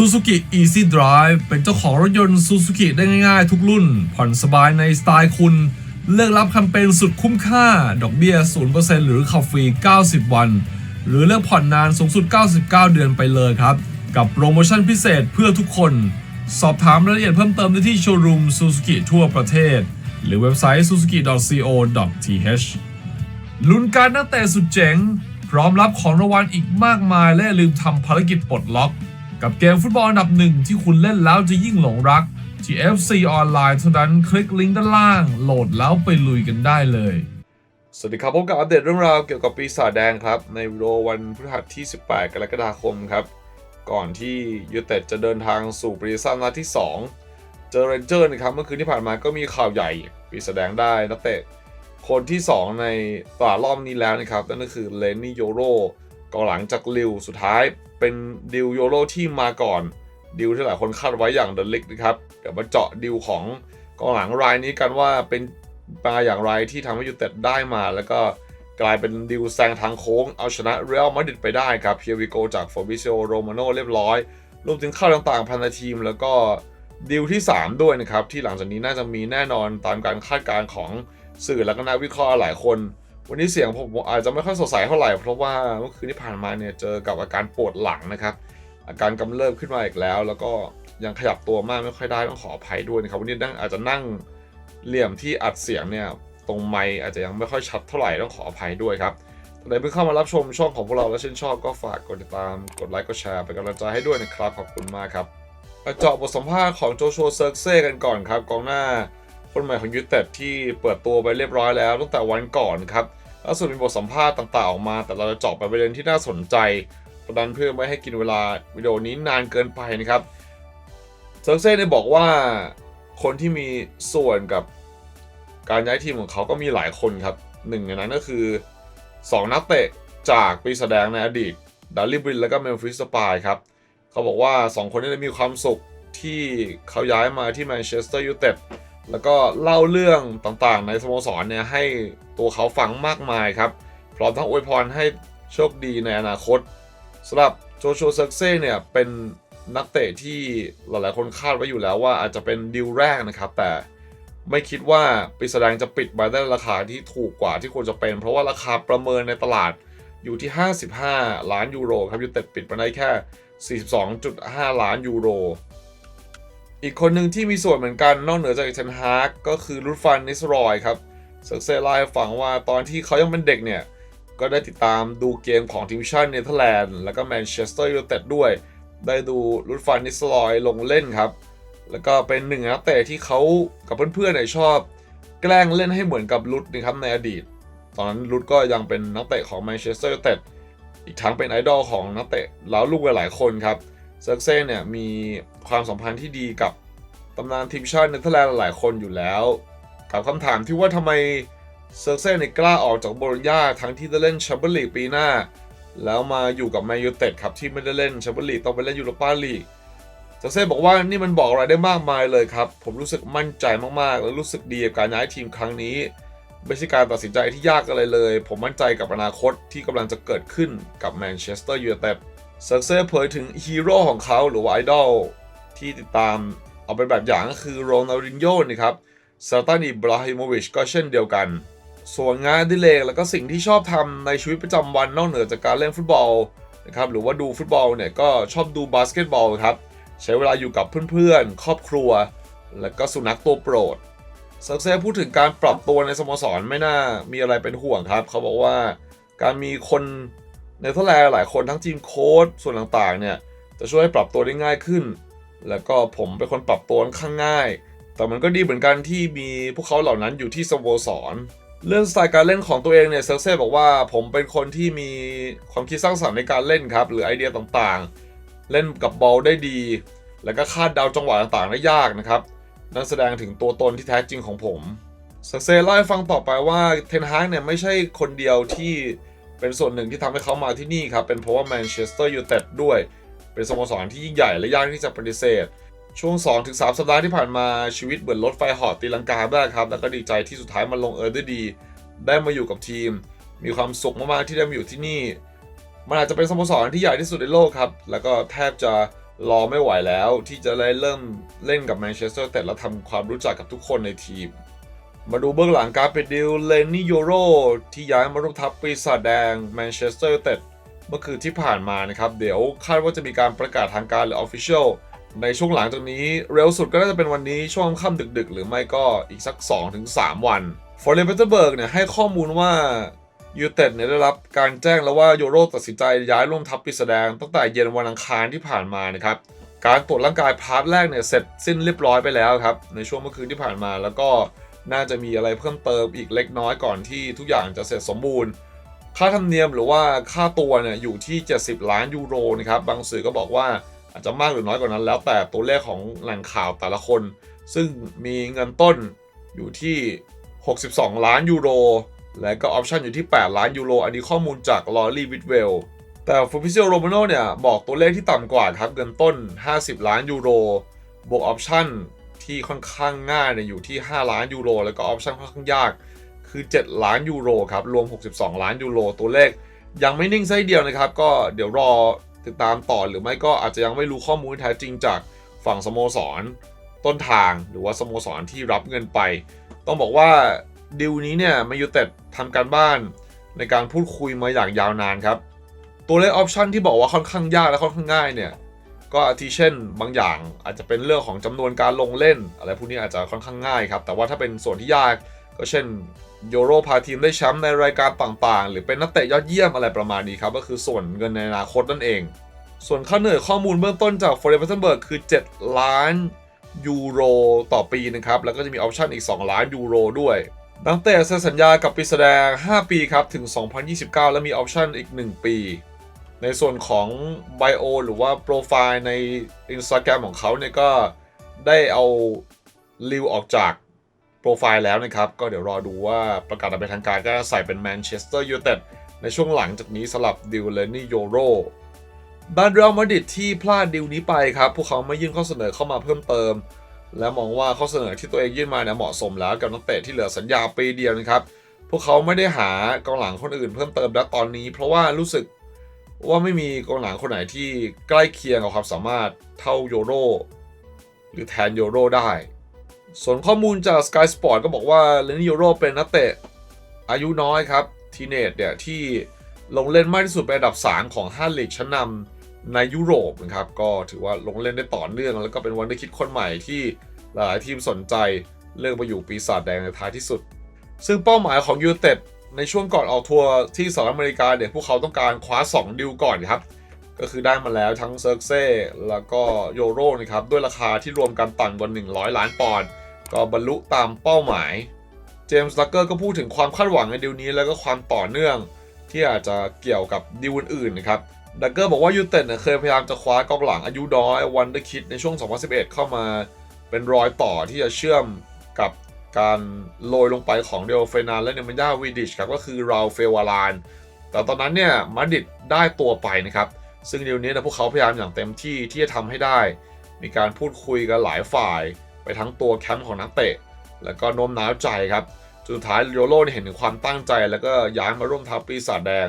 Suzuki Easy Drive เป็นเจ้าของรถยนต์ Suzuki ได้ง่ายๆ ทุกรุ่น ผ่อนสบายในสไตล์คุณ เลือกรับแคมเปญสุดคุ้มค่า ดอกเบี้ย 0%หรือขับฟรี 90 วัน หรือเลือกผ่อนนานสูงสุด 99 เดือนไปเลยครับ กับโปรโมชั่นพิเศษเพื่อทุกคน สอบถามรายละเอียดเพิ่มเติมได้ที่โชว์รูม Suzuki ทั่วประเทศ หรือเว็บไซต์ suzuki.co.th ลุ้นการนักเตะสุดเจ๋ง พร้อมรับของรางวัลอีกมากมายและลืมทำภารกิจปลดล็อก กับเกมฟุตบอลอันดับหนึ่งที่คุณเล่นแล้วจะยิ่งหลงรัก ที่ FC ออนไลน์เท่านั้นคลิกลิงก์ด้านล่าง โหลดแล้วไปลุยกันได้เลย สวัสดีครับพบกับอัปเดตเรื่องราวเกี่ยวกับปีศาจแดงครับ ในวิดีโอวันพฤหัสที่ 18 กรกฎาคมครับ ก่อนที่ยูเต็ดจะเดินทางสู่ปรีซันนัดที่ 2 เจอเรนเจอร์นะครับเมื่อคืนที่ผ่านมาก็มีข่าวใหญ่ ปีศาจแดงได้นักเตะคนที่ 2 ในตลาดรอบนี้แล้วนะครับนั่นก็คือเลนนี่โยโรกองหลังจากลิวสุดท้าย เป็นดิวโยโรที่มาก่อนดิวที่หลายคนคาดไว้อย่างเดลิกนะครับเดี๋ยวมาเจาะดิวของกองหลังรายนี้กันว่าเป็นมาอย่างไรที่ทำให้ยูเต็ดได้มา แล้วก็กลายเป็นดิวแซงทางโค้งเอาชนะเรอัลมาดริดไปได้ครับเพียวิโกจากฟอร์บิเซโอโรมาโนเรียบร้อย รวมถึงข่าวต่างๆภายในทีม แล้วก็ดิวที่ 3 ด้วยนะครับ ที่หลังจากนี้น่าจะมีแน่นอนตามการคาดการณ์ของสื่อและก็นักวิเคราะห์หลายคน วันนี้เสียงผมอาจจะไม่ค่อยสดใสเท่าไหร่เพราะว่าเมื่อคืนที่ผ่านมาเนี่ยเจอกับอาการปวดหลังนะครับ อาการกำเริบขึ้นมาอีกแล้ว แล้วก็ยังขยับตัวมากไม่ค่อยได้ต้องขออภัยด้วยนะครับวันนี้นั่งอาจจะนั่งเหลี่ยมที่อัดเสียงเนี่ยตรงไมค์อาจจะยังไม่ค่อยชัดเท่าไหร่ต้องขออภัยด้วยครับถ้าใครเพิ่งเข้ามารับชมช่องของพวกเราและชื่นชอบก็ฝากกดติดตามกดไลค์กดแชร์เป็นกำลังใจให้ด้วยนะครับขอบคุณมากครับมาเจาะบทสัมภาษณ์ของโจชัวเซิร์กเซ่กันก่อนครับกองหน้า คนใหม่ของยูเต็ดที่เปิดตัวไปเรียบร้อยแล้วตั้งแต่วันก่อนครับล่าสุดมีบทสัมภาษณ์ต่างๆออกมา แต่เราจะเจาะไปประเด็นที่น่าสนใจประดันเพื่อไม่ให้กินเวลาวิดีโอนี้นานเกินไปนะครับเซิร์กเซ่ได้บอกว่าคนที่มีส่วนกับการย้ายทีมของเขาก็มีหลายคนครับหนึ่งในนั้นก็คือ 2 นักเตะจากปีแสดงในอดีตดัลลี่บินและก็เมมฟิสสปายครับ เขาบอกว่า 2 คนนี้มีความสุขที่เขาย้ายมาที่แมนเชสเตอร์ยูไนเต็ด แล้วก็เล่าเรื่องต่างๆ ในสโมสรเนี่ยให้ตัวเขาฟังมากมายครับ พร้อมทั้งอวยพรให้โชคดีในอนาคตสำหรับโจชัวเซิร์กเซ่เนี่ยเป็นนักเตะที่หลายๆคนคาดไว้อยู่แล้วว่าอาจจะเป็นดิวแรกนะครับ แต่ไม่คิดว่าปีแสดงจะปิดมาได้ราคาที่ถูกกว่าที่ควรจะเป็น เพราะว่าราคาประเมินในตลาดอยู่ที่ 55 ล้านยูโรครับยูเต็ดปิดมาได้แค่ 42.5 ล้านยูโร อีกคนหนึ่งที่มีส่วนเหมือนกันนอกเหนือจากเทนฮาร์กก็คือรุดฟันนิสรอยครับเซอร์เซ่เล่าให้ฟังว่าตอนที่เขายังเป็นเด็กเนี่ย ก็ได้ติดตามดูเกมของทีมชาติเนเธอร์แลนด์ แล้วก็แมนเชสเตอร์ยูไนเต็ดด้วย ได้ดูรุดฟันนิสรอยลงเล่นครับ แล้วก็เป็นหนึ่งนักเตะที่เขากับเพื่อนๆเนี่ยชอบ แกล้งเล่นให้เหมือนกับรุดนะครับในอดีต ตอนนั้นรุดก็ยังเป็นนักเตะของแมนเชสเตอร์ยูไนเต็ดอีกทั้งเป็นไอดอลของนักเตะแล้วลูกหลายๆคนครับ เซิร์กเซ่เนี่ยมีความสัมพันธ์ที่ดีกับตำนานทีมชาติเนเธอร์แลนด์หลายคนอยู่แล้ว กับคำถามที่ว่าทำไมเซิร์กเซ่เนี่ยกล้าออกจากโบลญญาทั้งที่จะเล่นแชมเปี้ยนลีกปีหน้า แล้วมาอยู่กับแมนยูเต็ดครับที่ไม่ได้เล่นแชมเปี้ยนลีกต้องไปเล่นยูโรปาลีกเซิร์กเซ่บอกว่านี่มันบอกอะไรได้มากมายเลยครับ ผมรู้สึกมั่นใจมากๆ และรู้สึกดีกับการย้ายทีมครั้งนี้ไม่ใช่การตัดสินใจที่ยากอะไรเลย ผมมั่นใจกับอนาคตที่กำลังจะเกิดขึ้นกับแมนเชสเตอร์ยูไนเต็ด ซอร์เซ่เผยถึงฮีโร่ของเขาหรือว่าไอดอลที่ติดตามเอาเป็นแบบอย่างก็คือโรนัลดินโญ่นะครับซาตานิบราฮิโมวิชก็เช่นเดียวกัน ส่วนงานดิเลกแล้วก็สิ่งที่ชอบทำในชีวิตประจำวันนอกเหนือจากการเล่นฟุตบอลนะครับหรือว่าดูฟุตบอลเนี่ยก็ชอบดูบาสเกตบอลครับ ใช้เวลาอยู่กับเพื่อนๆ ครอบครัว และก็สุนัขตัวโปรดเซอร์เซ่พูดถึงการปรับตัวในสโมสรไม่น่ามีอะไรเป็นห่วงครับ เขาบอกว่าการมีคน เนเธอร์แลนด์หลายคนทั้งทีมโค้ชส่วนต่างๆเนี่ยจะช่วยให้ปรับตัวได้ง่ายขึ้น แล้วก็ผมเป็นคนปรับตัวค่อนข้างง่าย แต่มันก็ดีเหมือนกันที่มีพวกเขาเหล่านั้นอยู่ที่สโมสรเรื่องสไตล์การเล่นของตัวเองเนี่ยเซอร์เซ่บอกว่าผมเป็นคนที่มีความคิดสร้างสรรค์ในการเล่นครับ หรือไอเดียต่างๆ เล่นกับบอลได้ดี แล้วก็คาดเดาจังหวะต่างๆได้ยากนะครับ นั่นแสดงถึงตัวตนที่แท้จริงของผมเซอร์เซ่เล่าให้ฟังต่อไปว่าเทนฮากเนี่ยไม่ใช่คนเดียวที่ เป็นส่วนหนึ่งที่ทำให้เขามาที่นี่ครับ เป็นเพราะว่าแมนเชสเตอร์ยูไนเต็ดด้วย เป็นสโมสรที่ยิ่งใหญ่และยากที่จะปฏิเสธ ช่วง 2-3 สัปดาห์ที่ผ่านมาชีวิตเหมือนรถไฟหอดตีลังกาได้ครับ แล้วก็ดีใจที่สุดท้ายมันลงเอยด้วยดี ได้มาอยู่กับทีม มีความสุขมากๆที่ได้มาอยู่ที่นี่ มันอาจจะเป็นสโมสรที่ใหญ่ที่สุดในโลกครับ แล้วก็แทบจะรอไม่ไหวแล้วที่จะได้เริ่มเล่นกับแมนเชสเตอร์แต่และทำความรู้จักกับทุกคนในทีม มาดูเบื้องหลังการปิดดีลเลนนี่โยโรที่ย้ายมาร่วมทัพปีศาจแดงแมนเชสเตอร์เต็ดเมื่อคืนที่ผ่านมานะครับ เดี๋ยวคาดว่าจะมีการประกาศทางการหรือ Official ในช่วงหลังจากนี้เร็วสุดก็น่าจะเป็นวันนี้ช่วงค่ำดึกๆ หรือไม่ก็อีกสัก 2-3 วันฟอร์เรนเบเตอร์เบิร์กเนี่ยให้ข้อมูลว่ายูเต็ดเนี่ยได้รับการแจ้งแล้วว่าโยโรตัดสินใจย้ายร่วมทัพปีศาจแดงตั้งแต่เย็นวันอังคารที่ผ่านมานะครับการตรวจร่างกายพาร์ทแรกเนี่ยเสร็จสิ้นเรียบร้อยไปแล้วครับในช่วงเมื่อคืนที่ผ่านมาแล้วก็ น่าจะมีอะไรเพิ่มเติมอีกเล็กน้อยก่อนที่ทุกอย่างจะเสร็จสมบูรณ์ ค่าธรรมเนียมหรือว่าค่าตัวเนี่ยอยู่ที่ 70 ล้านยูโรนะครับ บางสื่อก็บอกว่าอาจจะมากหรือน้อยกว่านั้น แล้วแต่ตัวเลขของแหล่งข่าวแต่ละคน ซึ่งมีเงินต้นอยู่ที่ 62 ล้านยูโร และก็ออปชันอยู่ที่ 8 ล้านยูโร อันนี้ข้อมูลจากลอรี่วิดเวลแต่ฟูฟิเซียโรมาโนเนี่ยบอกตัวเลขที่ต่ำกว่าครับเงินต้น 50 ล้านยูโรบวกออปชั่น ที่ค่อนข้างง่ายเนี่ยอยู่ที่ 5 ล้านยูโรแล้วก็ออปชั่นค่อนข้างยากคือ 7 ล้านยูโรครับรวม 62 ล้านยูโรตัวเลข ยังไม่นิ่งไส้เดียวนะครับ ก็เดี๋ยวรอติดตามต่อหรือไม่ก็อาจจะยังไม่รู้ข้อมูลแท้จริงจากฝั่งสโมสร ต้นทางหรือว่าสโมสรที่รับเงินไป ต้องบอกว่าดิวนี้เนี่ยมายูเต็ดทำการบ้านในการพูดคุยมาอย่างยาวนานครับ ตัวเลขออปชั่นที่บอกว่าค่อนข้างยากและค่อนข้างง่ายเนี่ย ก็อาทิเช่นบางอย่างอาจจะเป็นเรื่องของจำนวนการลงเล่น อะไรพวกนี้อาจจะค่อนข้างง่ายครับ แต่ว่าถ้าเป็นส่วนที่ยากก็เช่นโยโรพาทีมได้แชมป์ในรายการต่างๆ หรือเป็นนักเตะยอดเยี่ยมอะไรประมาณนี้ครับ ก็คือส่วนเงินในอนาคตนั่นเอง ส่วนค่าเหนื่อยข้อมูลเบื้องต้นจากฟอร์เรนเบเบิร์กคือ 7 ล้านยูโรต่อปีนะครับ แล้วก็จะมีออปชันอีก 2 ล้านยูโรด้วย นักเตะเซ็นสัญญากับปีแสดง 5 ปีครับ ถึง 2029 และมีออปชันอีก 1 ปี ในส่วนของไบโอหรือว่าโปรไฟล์ใน Instagram ของเขาเนี่ยก็ได้เอาลิวออกจากโปรไฟล์แล้วนะครับ ก็เดี๋ยวรอดูว่าประกาศอย่างเป็นทางการก็จะใส่เป็นแมนเชสเตอร์ยูไนเต็ดในช่วงหลังจากนี้สลับดิวเลนี่โยโรด้านเรลมาดิดที่พลาดดิวนี้ไปครับ พวกเขาไม่ยื่นข้อเสนอเข้ามาเพิ่มเติม และมองว่าข้อเสนอที่ตัวเองยื่นมาเนี่ยเหมาะสมแล้วกับนักเตะที่เหลือสัญญาปีเดียวนะครับ พวกเขาไม่ได้หากองหลังคนอื่นเพิ่มเติมแล้วตอนนี้ เพราะว่ารู้สึก ว่าไม่มีกองหลังคนไหนที่ใกล้เคียงกับความสามารถเท่าโยโรหรือแทนโยโรได้ ส่วนข้อมูลจาก Sky Sport ก็บอกว่าเลนโยโรเป็นนักเตะอายุน้อยครับ ทีเนตเนี่ยที่ลงเล่นมากที่สุดเป็นอันดับ 3 ของ5ลีกชั้นนำในยุโรปนะครับ ก็ถือว่าลงเล่นได้ต่อเนื่อง แล้วก็เป็นวันได้คิดคนใหม่ที่หลายทีมสนใจเลือกมาอยู่ปีศาจแดงในท้ายที่สุด ซึ่งเป้าหมายของยูเต็ด ในช่วงก่อนออกทัวร์ที่สหรัฐอเมริกาเนี่ยพวกเขาต้องการคว้า 2 ดิวก่อนครับ ก็คือได้มาแล้วทั้งเซิร์กเซ่แล้วก็โยโรนะครับ ด้วยราคาที่รวมกันต่ำกว่า 100 ล้านปอนด์ก็บรรลุตามเป้าหมาย เจมส์ดักเกอร์ก็พูดถึงความคาดหวังในดิวนี้แล้วก็ความต่อเนื่องที่อาจจะเกี่ยวกับดิวอื่นๆนะครับดักเกอร์บอกว่ายูเต็ดเนี่ยเคยพยายามจะคว้ากองหลังอายุน้อยวันเดอร์คิดในช่วง 2011 เข้ามาเป็นรอยต่อที่จะเชื่อมกับ การโรยลงไปของเดลเฟนานและเนมันยาวีดิชครับก็คือราเฟวารานแต่ตอนนั้นเนี่ยมาดริดได้ตัวไปนะครับ ซึ่งเดี๋ยวนี้นะพวกเขาพยายามอย่างเต็มที่ที่จะทำให้ได้ มีการพูดคุยกันหลายฝ่าย ไปทั้งตัวแคมป์ของนักเตะ แล้วก็โน้มน้าวใจครับสุดท้ายโยโรเห็นถึงความตั้งใจ แล้วก็ย้ายมาร่วมทัพปีศาจแดง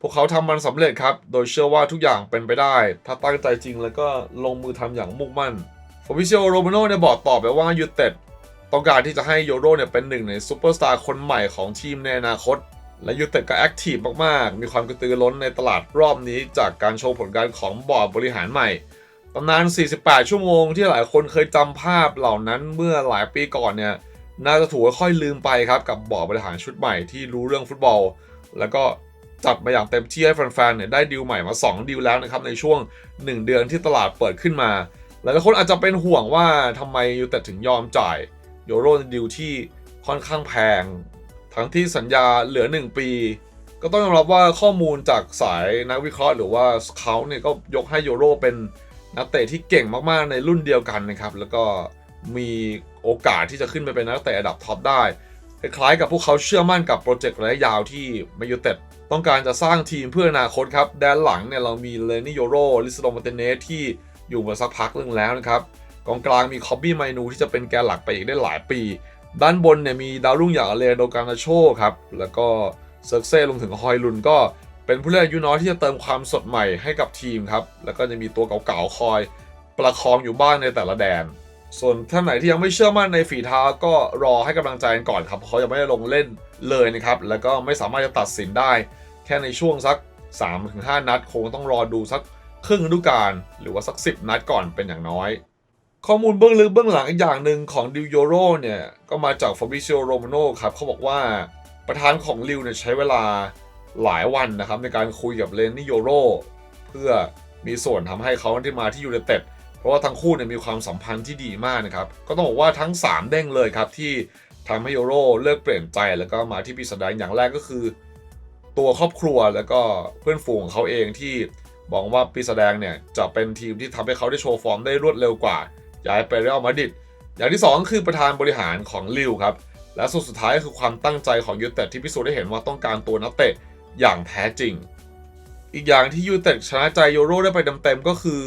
พวกเขาทำมันสำเร็จครับ โดยเชื่อว่าทุกอย่างเป็นไปได้ ถ้าตั้งใจจริงแล้วก็ลงมือทำอย่างมุ่งมั่นฟอบิเชียโรมาโน่เนี่ยบอกต่อไปว่ายูเต็ด ต้องการที่จะให้โยโรเนี่ยเป็นหนึ่งในซูเปอร์สตาร์คนใหม่ของทีมในอนาคต และยูเต็ดก็แอคทีฟมากๆ มีความกระตือร้นในตลาดรอบนี้ จากการโชว์ผลงานของบอร์ดบริหารใหม่ตำนาน 48 ชั่วโมงที่หลายคนเคยจำภาพเหล่านั้นเมื่อหลายปีก่อนเนี่ยน่าจะถูกค่อยลืมไปครับกับบอร์ดบริหารชุดใหม่ที่รู้เรื่องฟุตบอล แล้วก็จัดมาอย่างเต็มที่ให้แฟนๆเนี่ยได้ดีลใหม่มา 2 ดีลแล้วนะครับในช่วง 1 เดือนที่ตลาดเปิดขึ้นมา หลายคนอาจจะเป็นห่วงว่าทำไมยูเต็ดถึงยอมจ่าย ยโรในดีลที่ค่อนข้างแพง ทั้งที่สัญญาเหลือ 1 ปี ก็ต้องยอมรับว่าข้อมูลจากสายนักวิเคราะห์ หรือว่าเขาเนี่ยก็ยกให้โยโรเป็นนักเตะที่เก่งมากๆในรุ่นเดียวกันนะครับ แล้วก็มีโอกาสที่จะขึ้นไปเป็นนักเตะระดับท็อปได้คล้ายๆกับพวกเขาเชื่อมั่นกับโปรเจกต์ระยะยาวที่มายูเต็ดต้องการจะสร้างทีมเพื่ออนาคตครับ แดนหลังเนี่ยเรามีเลนี่โยโรลิสโดมาเตเนสที่อยู่มาสักพักหนึงแล้วนะครับ กองกลางมีคอบบี้ไมนูที่จะเป็นแกนหลักไปอีกได้หลายปี ด้านบนเนี่ยมีดาวรุ่งอย่างอเลโดกานาโชครับ แล้วก็เซิร์กเซ่ลงถึงฮอยลุนก็เป็นผู้เล่นอายุน้อยที่จะเติมความสดใหม่ให้กับทีมครับ แล้วก็จะมีตัวเก่าๆคอยประคองอยู่บ้างในแต่ละแดน ส่วนท่านไหนที่ยังไม่เชื่อมั่นในฝีเท้าก็รอให้กำลังใจกันก่อนครับเพราะเขายังไม่ได้ลงเล่นเลยนะครับ แล้วก็ไม่สามารถจะตัดสินได้ แค่ในช่วงสัก 3-5 นัด คงต้องรอดูสักครึ่งฤดูกาลหรือว่าสัก 10 นัดก่อนเป็นอย่างน้อย ข้อมูลเบื้องลึกเบื้องหลังอีกอย่างหนึ่งของดิวโยโรเนี่ย ก็มาจากฟ a บ r i ซิโอโรม n โนครับเขาบอกว่าประธานของลิวเนี่ยใช้เวลาหลายวันนะครับ ในการคุยกับเลนนี่โยโรเพื่อมีส่วนทำให้เขาที่มาที่ยู i นเต็ดเพราะว่าทั้งคู่เนี่ยมีความสัมพันธ์ที่ดีมากนะครับ ก็ต้องบอกว่าทั้ง 3 เด้งเลยครับ ที่ทำให้โยโรเลิกเปลี่ยนใจแล้วก็มาที่ปีศาจแดงอย่างแรกก็คือ ตัวครอบครัวแล้วก็เพื่อนฝูงของเขาเองที่บอกว่าปีศาจแดงเนี่ยจะเป็นทีมที่ทำให้เขาได้โชว์ฟอร์มได้รวดเร็วกว่า ย้ายไปเรอัลมาดริดอย่างที่ 2 คือประธานบริหารของลิวครับ และสุดสุดท้ายก็คือความตั้งใจของยูเต็ดที่พิสูจน์ได้เห็นว่าต้องการตัวนักเตะอย่างแท้จริง อีกอย่างที่ยูเต็ดชนะใจโยโรได้ไปเต็มๆก็คือ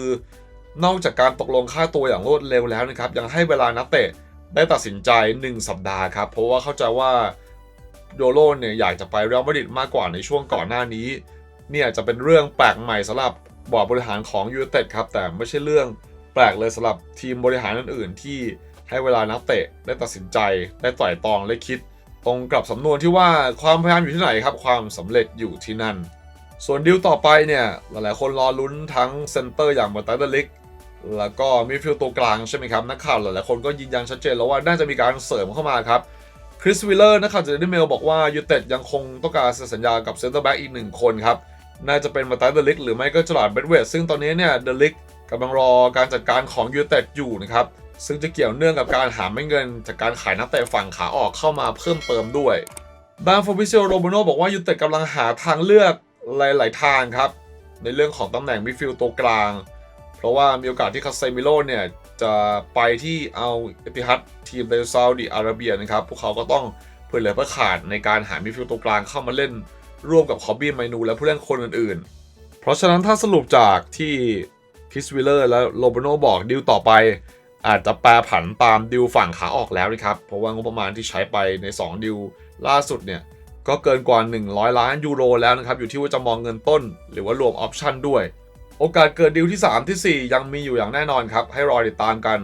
นอกจากการตกลงค่าตัวอย่างรวดเร็วแล้วนะครับยังให้เวลานักเตะได้ตัดสินใจ 1 สัปดาห์ครับ เพราะว่าเข้าใจว่าโยโรเนี่ยอยากจะไปเรอัลมาดริดมากกว่าในช่วงก่อนหน้านี้ เนี่ยจะเป็นเรื่องแปลกใหม่สำหรับบอร์ดบริหารของยูเต็ดครับแต่ไม่ใช่เรื่อง แปลกเลยสำหรับทีมบริหารอื่นๆ ที่ให้เวลานักเตะได้ตัดสินใจได้ต่อยตองและคิด ตรงกับสำนวนที่ว่าความพยายามอยู่ที่ไหนครับ ความสำเร็จอยู่ที่นั่น ส่วนดิวต่อไปเนี่ยหลายๆคนรอลุ้นทั้งเซนเตอร์อย่างมาตาเดลิกแล้วก็มิดฟิลด์ตัวกลางใช่ไหมครับนักข่าวหลายๆคนก็ยืนยันชัดเจนแล้วว่าน่าจะมีการเสริมเข้ามาครับคริสวิลเลอร์นักข่าวจากเดนเมลบอกว่ายูเต็ดยังคงต้องการเซ็นสัญญากับเซนเตอร์แบ็กอีกหนึ่งคนครับน่าจะเป็นมาตาเดลิกหรือไม่ก็จลาดเบดเวดซึ่งตอนนี้เนี่ยเดลิก กำลังรอการจัดการของยูเต็ดอยู่นะครับซึ่งจะเกี่ยวเนื่องกับการหาไม่เงิน จากการขายนักเตะฝั่งขาออกเข้ามาเพิ่มเติมด้วยดานฟอร์บิเซลโรโบโนบอกว่ายูเต็ดกำลังหาทางเลือกหลาย ๆ ทางครับ ในเรื่องของตำแหน่งมิดฟิลด์ตัวกลาง เพราะว่ามีโอกาสที่คาเซมิโลเนี่ยจะไปที่เอาเอติฮัดทีมในซาอุดิอาระเบียนะครับ พวกเขาก็ต้องเผื่อเหลือเพื่อขาดในการหามิดฟิลด์ตัวกลางเข้ามาเล่นร่วมกับคอบบี้ไมนูและผู้เล่นคนอื่น ๆ เพราะฉะนั้นถ้าสรุปจากที่ คิสวิลเลอร์และโรเบโนบอกดิวต่อไป อาจจะแปรผันตามดิวฝั่งขาออกแล้วนะครับ เพราะว่างบประมาณที่ใช้ไปใน 2 ดิวล่าสุดเนี่ย ก็เกินกว่า 100 ล้านยูโรแล้วนะครับ อยู่ที่ว่าจะมองเงินต้น หรือว่ารวมออปชั่นด้วย โอกาสเกิดดิวที่ 3ทีสี่ 4 ยังมีอยู่อย่างแน่นอนครับ ให้รอติดตามกัน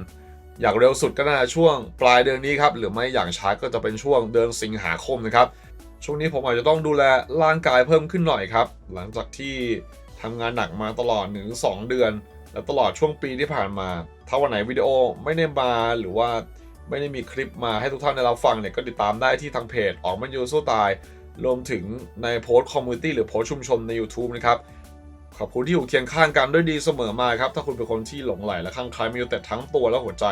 อย่างเร็วสุดก็น่าจะช่วงปลายเดือนนี้ครับหรือไม่อย่างช้าก็จะเป็นช่วงเดือนสิงหาคมนะครับช่วงนี้ผมอาจจะต้องดูแลร่างกายเพิ่มขึ้นหน่อยครับ หลังจากที่ทำงานหนักมาตลอด1-2เดือน และตลอดช่วงปีที่ผ่านมา ถ้าวันไหนวิดีโอไม่ได้มาหรือว่าไม่ได้มีคลิปมาให้ทุกท่านได้รับฟังเนี่ยก็ติดตามได้ที่ทางเพจออกมันยูสู้ตาย รวมถึงในโพสต์คอมมูนิตี้หรือโพสต์ชุมชนใน YouTube นะครับ ขอบคุณที่อยู่เคียงข้างกันด้วยดีเสมอมาครับ ถ้าคุณเป็นคนที่หลงไหลและข้างใคล้มีอยู่แต่ทั้งตัวและหัวใจ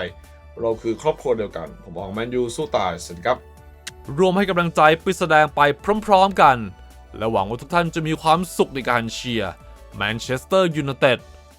เราคือครอบครัวเดียวกัน ผมออกแมนยูสู้ตายสวัสดีครับรวมให้กำลังใจปิดแสดงไปพร้อม ๆ กัน และหวังว่าทุกท่านจะมีความสุขในการเชียร์แมนเชสเตอร์ยูไนเต็ด